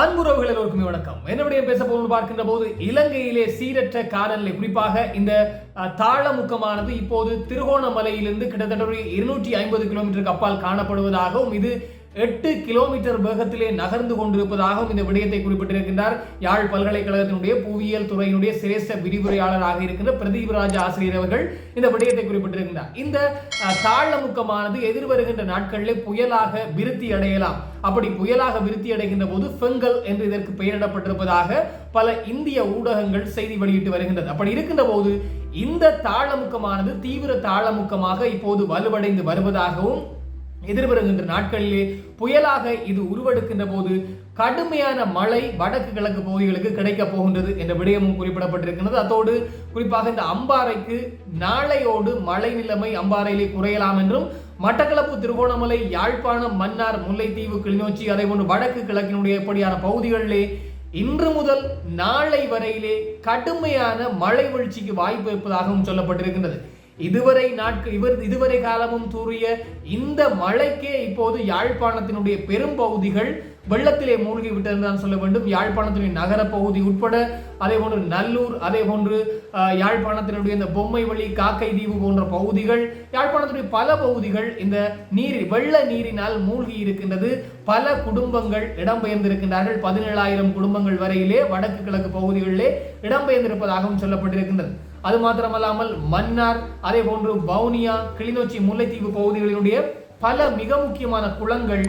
அன்புறவுகள் எல்லோருக்குமே வணக்கம். என்னுடைய பேச போகணும்னு பார்க்கின்ற போது இலங்கையிலே சீரற்ற காலநிலை. குறிப்பாக இந்த தாழமுக்கமானது இப்போது திருகோணமலையிலிருந்து கிட்டத்தட்ட ஒரு இருநூற்றி ஐம்பது கிலோமீட்டருக்கு அப்பால் காணப்படுவதாகவும் இது எட்டு கிலோமீட்டர் வேகத்திலே நகர்ந்து கொண்டிருப்பதாகவும் இந்த விடயத்தை குறிப்பிட்டிருக்கின்றார். யாழ் பல்கலைக்கழகத்தினுடைய புவியியல் துறையினுடைய சிரேஷ்ட விரிவுரையாளராக இருக்கின்ற பிரதீபராஜ் ஆசிரியர் அவர்கள் இந்த விடயத்தை குறிப்பிட்டிருக்கின்றார். இந்த தாழமுக்கமானது எதிர் எதிர்வருகின்ற நாட்களிலே புயலாக விருத்தி அடையலாம். அப்படி புயலாக விருத்தி அடைகின்ற போது ஃபெங்கல் என்று இதற்கு பெயரிடப்பட்டிருப்பதாக பல இந்திய ஊடகங்கள் செய்தி வெளியிட்டு வருகின்றது. அப்படி இருக்கின்ற போது இந்த தாழமுக்கமானது தீவிர தாழமுக்கமாக இப்போது வலுவடைந்து வருவதாகவும் எதிர்வருகின்ற நாட்களிலே புயலாக இது உருவெடுக்கின்ற போது கடுமையான மழை வடக்கு கிழக்கு பகுதிகளுக்கு கிடைக்க போகின்றது என்ற விடயமும் குறிப்பிடப்பட்டிருக்கிறது அதோடு குறிப்பாக இந்த அம்பாறைக்கு நாளையோடு மழை நிலைமை அம்பாறையிலே குறையலாம் என்றும் மட்டக்களப்பு திருகோணமலை யாழ்ப்பாணம் மன்னார் முல்லைத்தீவு கிளிநொச்சி அதே போன்று வடக்கு கிழக்கினுடைய இப்படியான பகுதிகளிலே இன்று முதல் நாளை வரையிலே கடுமையான மழை வீழ்ச்சிக்கு வாய்ப்பு இருப்பதாகவும் சொல்லப்பட்டிருக்கின்றது. இதுவரை நாட்கள் இவர் இதுவரை காலமும் தூறிய இந்த மழைக்கே இப்போது யாழ்ப்பாணத்தினுடைய பெரும் பகுதிகள் வெள்ளத்திலே மூழ்கி விட்டது தான் சொல்ல வேண்டும். யாழ்ப்பாணத்தினுடைய நகர பகுதி உட்பட அதே போன்று நல்லூர் அதே போன்று யாழ்ப்பாணத்தினுடைய இந்த பொம்மை வழி காக்கை தீவு போன்ற பகுதிகள் யாழ்ப்பாணத்தினுடைய பல பகுதிகள் இந்த நீர் வெள்ள நீரினால் மூழ்கி இருக்கின்றது. பல குடும்பங்கள் இடம்பெயர்ந்திருக்கின்றார்கள். பதினேழாயிரம் குடும்பங்கள் வரையிலே வடக்கு கிழக்கு பகுதிகளிலே இடம்பெயர்ந்திருப்பதாகவும் சொல்லப்பட்டிருக்கின்றது. அது மாத்திரமல்லாமல் மன்னார் அதே போன்று வவுனியா கிளிநொச்சி முல்லைத்தீவு பகுதிகளினுடைய பல மிக முக்கியமான குளங்கள்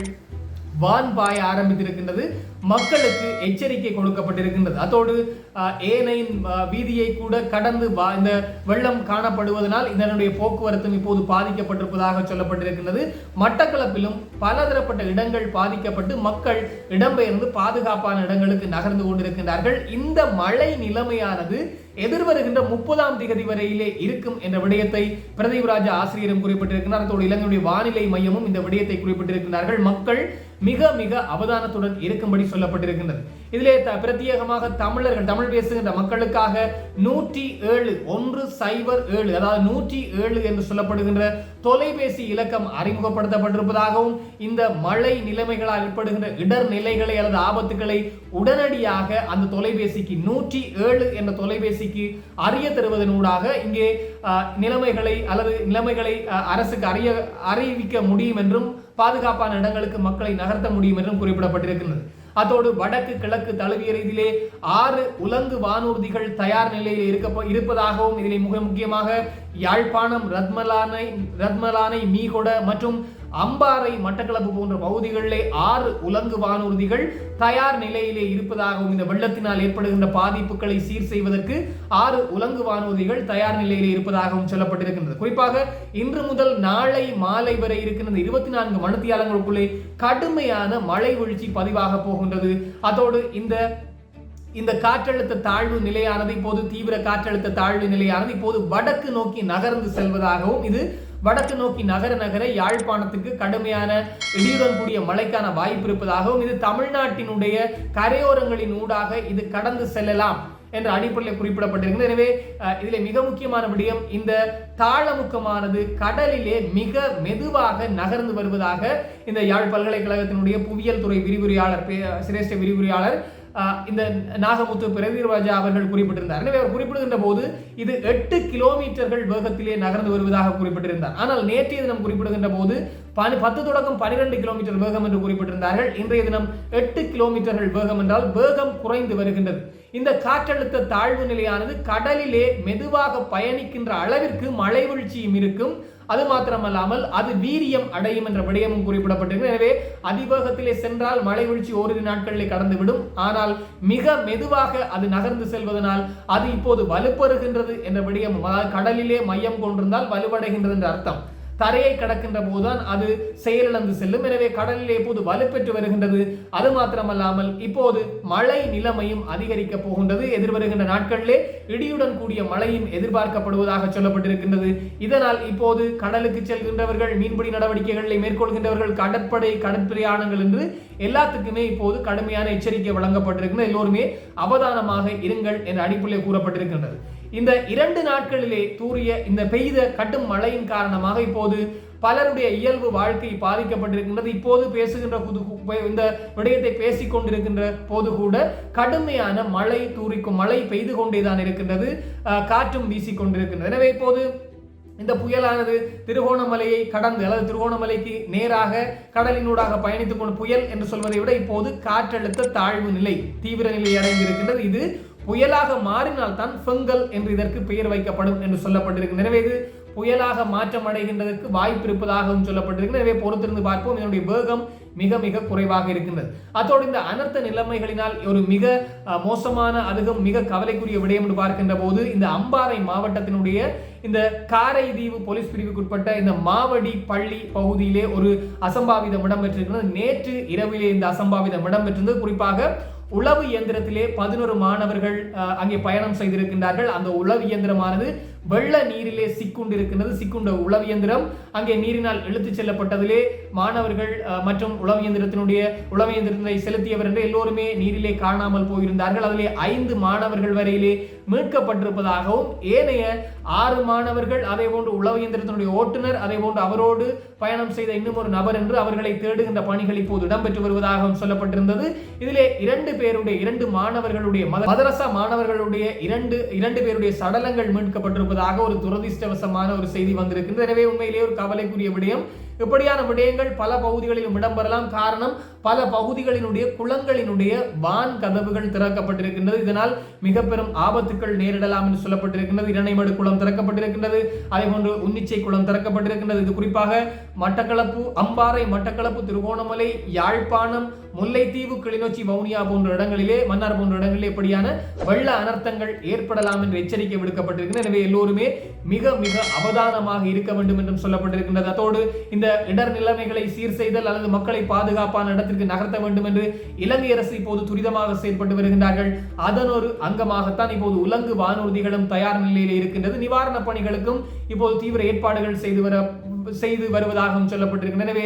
வான் பாய ஆரம்பித்திருக்கின்றது. மக்களுக்கு எச்சரிக்கை கொடுக்கப்பட்டிருக்கின்றது. அதோடு ஏனையின் வீதியை கூட கடந்து வா- இந்த வெள்ளம் காணப்படுவதனால் இதனுடைய போக்குவரத்தும் இப்போது பாதிக்கப்பட்டிருப்பதாக சொல்லப்பட்டிருக்கின்றது. மட்டக்களப்பிலும் பலதரப்பட்ட இடங்கள் பாதிக்கப்பட்டு மக்கள் இடம்பெயர்ந்து பாதுகாப்பான இடங்களுக்கு நகர்ந்து கொண்டிருக்கின்றார்கள். இந்த மழை நிலைமையானது எதிர்வருகின்ற முப்பதாம் திகதி வரையிலே இருக்கும் என்ற விடயத்தை பிரதீப் ராஜா ஆசிரியரும் குறிப்பிட்டிருக்கிறார். அதோடு இலங்கையுடைய வானிலை மையமும் இந்த விடயத்தை குறிப்பிட்டிருக்கிறார்கள் மக்கள் மிக மிக அவதானத்துடன் இருக்கும்படி சொல்லப்பட்டிருக்கின்றது. இதிலே த- பிரத்யேகமாக தமிழர்கள் தமிழ் பேசுகின்ற மக்களுக்காக நூற்றி ஏழு ஒன்று சைபர் ஏழு அதாவது நூற்றி ஏழு என்று சொல்லப்படுகின்ற தொலைபேசி இலக்கம் அறிமுகப்படுத்தப்பட்டிருப்பதாகவும் இந்த மழை நிலைமைகளால் ஏற்படுகின்ற இடர் நிலைகளை அல்லது ஆபத்துகளை உடனடியாக அந்த தொலைபேசிக்கு நூற்றி ஏழு என்ற தொலைபேசிக்கு அறிய தருவதனூடாக இங்கே நிலைமைகளை அல்லது நிலைமைகளை அரசுக்கு அறிய அறிவிக்க முடியும் என்றும் பாதுகாப்பான இடங்களுக்கு மக்களை நகர்த்த முடியும் என்றும் குறிப்பிடப்பட்டிருக்கிறது அதோடு வடக்கு கிழக்கு தழுவிய ரீதியிலே ஆறு உலங்கு வானூர்திகள் தயார் நிலையில் இருக்க இருப்பதாகவும் இதில் மிக முக்கியமாக யாழ்ப்பாணம் ரத்மலானை ரத்மலானை மீகொட மற்றும் அம்பாறை மட்டக்களப்பு போன்ற பகுதிகளிலே ஆறு உலங்கு வானூர்திகள் தயார் நிலையிலே இருப்பதாகவும் இந்த வெள்ளத்தினால் ஏற்படுகின்ற பாதிப்புகளை சீர் செய்வதற்கு ஆறு உலங்கு வானூர்திகள் தயார் நிலையிலே இருப்பதாகவும் சொல்லப்பட்டிருக்கின்றது. குறிப்பாக இன்று முதல் நாளை மாலை வரை இருக்கின்ற இருபத்தி நான்கு மணித்தியாலங்களுக்குள்ளே கடுமையான மழை வீழ்ச்சி பதிவாக போகின்றது. அதோடு இந்த இந்த காற்றழுத்த தாழ்வு நிலையானது இப்போது தீவிர காற்றழுத்த தாழ்வு நிலையானது இப்போது வடக்கு நோக்கி நகர்ந்து செல்வதாகவும் இது வடக்கு நோக்கி நகர நகர யாழ்ப்பாணத்துக்கு கடுமையான இடியுடன் கூடிய மழைக்கான வாய்ப்பு இருப்பதாகவும் இது தமிழ்நாட்டினுடைய கரையோரங்களின் ஊடாக இது கடந்து செல்லலாம் என்ற அடிப்படையில் குறிப்பிடப்பட்டிருக்கிறது. எனவே இதில் மிக முக்கியமான விடயம் இந்த தாழமுக்கமானது கடலிலே மிக மெதுவாக நகர்ந்து வருவதாக இந்த யாழ் பல்கலைக்கழகத்தினுடைய புவியியல் துறை விரிவுரையாளர் பே- சிரேஷ்ட விரிவுரையாளர் இந்த நாகமுத்து பிரதீர்ராஜா அவர்கள் குறிப்பிட்டிருந்தார். எனவே அவர் குறிப்பிடுகின்ற போது இது எட்டு கிலோமீட்டர்கள் வேகத்திலே நகர்ந்து வருவதாக குறிப்பிட்டிருந்தார். ஆனால் நேற்றைய தினம் குறிப்பிடுகின்ற போது பனி பத்து தொடக்கம் பனிரெண்டு கிலோமீட்டர் வேகம் என்று குறிப்பிட்டிருந்தார்கள். இன்றைய தினம் எட்டு கிலோமீட்டர்கள் வேகம் என்றால் வேகம் குறைந்து வருகின்றது. இந்த காற்றழுத்த தாழ்வு நிலையானது கடலிலே மெதுவாக பயணிக்கின்ற அளவிற்கு மழை வீழ்ச்சியும் இருக்கும். அது மாத்திரமல்லாமல் அது வீரியம் அடையும் என்ற விடயமும் குறிப்பிடப்பட்டிருக்கு எனவே அதிவேகத்திலே சென்றால் மழை வீழ்ச்சி ஓரிரு நாட்களிலே கடந்துவிடும். ஆனால் மிக மெதுவாக அது நகர்ந்து செல்வதனால் அது இப்போது வலுப்பெறுகின்றது என்ற விடயம் அதாவது கடலிலே மையம் கொண்டிருந்தால் வலுவடைகின்றது என்ற அர்த்தம். தரையை கடக்கின்ற போதுதான் அது செயலிழந்து செல்லும். எனவே கடலிலே போது வலுப்பெற்று வருகின்றது. அது மாத்திரமல்லாமல் இப்போது மழை நிலைமையும் அதிகரிக்க போகின்றது. எதிர்வருகின்ற நாட்களிலே இடியுடன் கூடிய மழையும் எதிர்பார்க்கப்படுவதாக சொல்லப்பட்டிருக்கின்றது. இதனால் இப்போது கடலுக்கு செல்கின்றவர்கள் மீன்பிடி நடவடிக்கைகளை மேற்கொள்கின்றவர்கள் கடற்படை கடற்பிரயாணங்கள் என்று எல்லாத்துக்குமே இப்போது கடுமையான எச்சரிக்கை வழங்கப்பட்டிருக்கிறது எல்லோருமே அவதானமாக இருங்கள் என்ற அடிப்படையில் கூறப்பட்டிருக்கின்றது. இந்த இரண்டு நாட்களிலே தூறிய இந்த பெய்த கடும் மழையின் காரணமாக இப்போது பலருடைய இயல்பு வாழ்க்கை பாதிக்கப்பட்டிருக்கின்றது. இப்போது பேசுகின்ற புது இந்த விடயத்தை பேசிக் கொண்டிருக்கின்ற போது கூட கடுமையான மழை தூரிக்கும் மழை பெய்து கொண்டேதான் இருக்கின்றது. காற்றும் வீசிக்கொண்டிருக்கின்றது எனவே இப்போது இந்த புயலானது திருகோணமலையை கடந்து அல்லது திருகோணமலைக்கு நேராக கடலினூடாக பயணித்துக் கொண்டு புயல் என்று சொல்வதை விட இப்போது காற்றழுத்த தாழ்வு நிலை தீவிர நிலை அடைந்திருக்கின்றது. இது புயலாக மாறினால் தான் ஃபெங்கல் என்று இதற்கு பெயர் வைக்கப்படும் என்று சொல்லப்பட்டிருக்கு. எனவே இது புயலாக மாற்றம் அடைகின்றதற்கு வாய்ப்பு இருப்பதாகவும் சொல்லப்பட்டிருக்கு. எனவே பொறுத்திருந்து பார்ப்போம். இதனுடைய வேகம் மிக மிக குறைவாக இருக்கின்றது. அத்தோடு இந்த அனர்த்த நிலைமைகளினால் ஒரு மிக மோசமான அதுவும் மிக கவலைக்குரிய விடயம் என்று பார்க்கின்ற போது இந்த அம்பாறை மாவட்டத்தினுடைய இந்த காரைதீவு போலீஸ் பிரிவுக்குட்பட்ட இந்த மாவடி பள்ளி பகுதியிலே ஒரு அசம்பாவிதம் இடம்பெற்றிருக்கிறது நேற்று இரவிலே இந்த அசம்பாவிதம் இடம்பெற்றிருந்தது. குறிப்பாக உளவு இயந்திரத்திலே பதினோரு மாணவர்கள் அங்கே பயணம் செய்திருக்கின்றார்கள். அந்த உளவு இயந்திரமானது வெள்ள நீரிலே சிக்குண்டிருக்கின்றது சிக்குண்ட உளவியந்திரம். அங்கே நீரினால் இழுத்துச் செல்லப்பட்டதிலே மாணவர்கள் மற்றும் உளவு இயந்திரத்தினுடைய உளவு இயந்திரத்தை செலுத்தியவர் என்று எல்லோருமே நீரிலே காணாமல் போயிருந்தார்கள். அதிலே ஐந்து மாணவர்கள் வரையிலே மீட்கப்பட்டிருப்பதாகவும் ஏனைய ஆறு மாணவர்கள் அதே போன்று உளவு இயந்திரத்தினுடைய ஓட்டுநர் அதே போன்று அவரோடு பயணம் செய்த இன்னும் ஒரு நபர் என்று அவர்களை தேடுகின்ற பணிகள் இப்போது இடம்பெற்று வருவதாகவும் சொல்லப்பட்டிருந்தது. இதிலே இரண்டு பேருடைய இரண்டு மாணவர்களுடைய மதரசா மாணவர்களுடைய இரண்டு இரண்டு பேருடைய சடலங்கள் என்பதாக ஒரு துரதிருஷ்டவசமான ஒரு செய்தி வந்திருக்கிறது எனவே உண்மையிலேயே ஒரு கவலைக்குரிய விடயம். இப்படியான விடயங்கள் பல பகுதிகளிலும் இடம்பெறலாம். காரணம் பல பகுதிகளினுடைய குளங்களினுடைய வான் கதவுகள் திறக்கப்பட்டிருக்கின்றது. இதனால் மிக பெரும் ஆபத்துக்கள் நேரிடலாம் என்று சொல்லப்பட்டிருக்கின்றது. இரணைமடு குளம் திறக்கப்பட்டிருக்கின்றது. அதே போன்று உன்னிச்சை குளம் திறக்கப்பட்டிருக்கின்றது. இது குறிப்பாக மட்டக்களப்பு அம்பாறை மட்டக்களப்பு திருகோணமலை யாழ்ப்பாணம் முல்லைத்தீவு கிளிநொச்சி வவுனியா போன்ற இடங்களிலே மன்னார் போன்ற இடங்களிலே இப்படியான வெள்ள அனர்த்தங்கள் ஏற்படலாம் என்று எச்சரிக்கை விடுக்கப்பட்டிருக்கிறது எனவே எல்லோருமே மிக மிக அவதானமாக இருக்க வேண்டும் என்றும் சொல்லப்பட்டிருக்கின்றது. அதோடு இந்த இடர் நிலைமைகளை சீர் செய்தல் அல்லது மக்களை பாதுகாப்பான இடத்திற்கு நகர்த்த வேண்டும் என்று இலங்கை அரசு இப்போது துரிதமாக செயல்பட்டு வருகின்றார்கள். அதன் ஒரு அங்கமாகத்தான் இப்போது உலங்கு வானூர்திகளும் தயார் நிலையில் இருக்கின்றது. நிவாரண பணிகளுக்கும் இப்போது தீவிர ஏற்பாடுகள் செய்து வர செய்து வருவதாகவும் சொல்லப்பட்டிருக்கிறது எனவே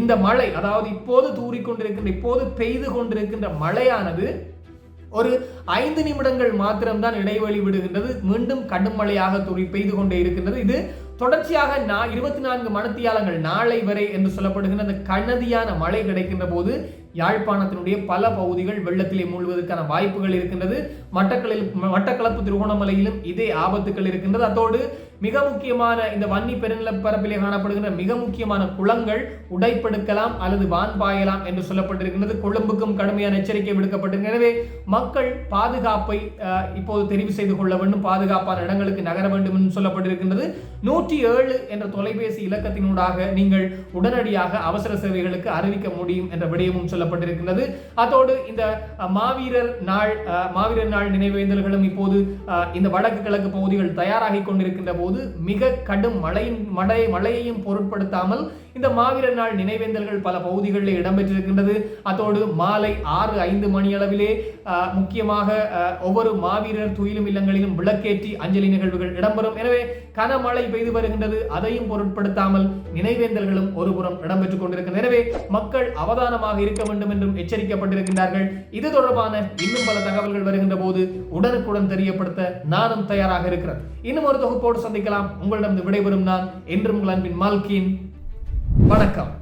இந்த மழை அதாவது இப்போது தூறிக்கொண்டிருக்கின்ற இப்போது பெய்து கொண்டிருக்கின்ற மழையானது ஒரு ஐந்து நிமிடங்கள் மாத்திரம்தான் இடைவெளி விடுகின்றது. மீண்டும் கடும் மழையாக துறி பெய்து கொண்டே இருக்கின்றது. இது தொடர்ச்சியாக நான் இருபத்தி நான்கு மணத்தியாலங்கள் நாளை வரை என்று சொல்லப்படுகின்ற அந்த கனதியான மழை கிடைக்கின்ற போது யாழ்ப்பாணத்தினுடைய பல பகுதிகள் வெள்ளத்திலே மூழ்வதற்கான வாய்ப்புகள் இருக்கின்றது. மட்டக்களில் மட்டக்களப்பு திருகோணமலையிலும் இதே ஆபத்துக்கள் இருக்கின்றது. அதோடு மிக முக்கியமான இந்த வன்னி பெருநிலப்பரப்பிலே காணப்படுகின்ற மிக முக்கியமான குளங்கள் உடைப்படுக்கலாம் அல்லது வான் பாயலாம் என்று சொல்லப்பட்டிருக்கின்றது. கொழும்புக்கும் கடுமையான எச்சரிக்கை விடுக்கப்பட்டிருக்கிறது எனவே மக்கள் பாதுகாப்பை இப்போது தெரிவு செய்து கொள்ள வேண்டும். பாதுகாப்பான இடங்களுக்கு நகர வேண்டும் என்று சொல்லப்பட்டிருக்கின்றது. நூற்றி ஏழு என்ற தொலைபேசி இலக்கத்தினூடாக நீங்கள் உடனடியாக அவசர சேவைகளுக்கு அறிவிக்க முடியும் என்ற விடயமும் சொல்லப்பட்டிருக்கின்றது. அதோடு இந்த மாவீரர் நாள் மாவீரர் நாள் நினைவேந்தல்களும் இப்போது இந்த வடக்கு கிழக்கு பகுதிகள் தயாராகி கொண்டிருக்கின்ற போது போது மிக கடும் மழையின் மழை மழையையும் பொருட்படுத்தாமல் இந்த மாவீரர் நாள் நினைவேந்தல்கள் பல பகுதிகளில் இடம்பெற்றிருக்கின்றது. அதோடு மாலை ஆறு ஐந்து மணி அளவிலே முக்கியமாக ஒவ்வொரு மாவீரர் துயிலும் இல்லங்களிலும் விளக்கேற்றி அஞ்சலி நிகழ்வுகள் இடம்பெறும். எனவே கனமழை பெய்து வருகின்றது. அதையும் பொருட்படுத்தாமல் நினைவேந்தல்களும் ஒருபுறம் இடம்பெற்றுக் கொண்டிருக்கின்றன. எனவே மக்கள் அவதானமாக இருக்க வேண்டும் என்றும் எச்சரிக்கப்பட்டிருக்கின்றார்கள். இது தொடர்பான இன்னும் பல தகவல்கள் வருகின்ற போது உடனுக்குடன் தெரியப்படுத்த நானும் தயாராக இருக்கிறேன். இன்னும் ஒரு தொகுப்போடு சந்திக்கலாம். உங்களிடம் விடைபெறும் நான் என்றும் உங்கள் அன்பின் மால்கின். வணக்கம்.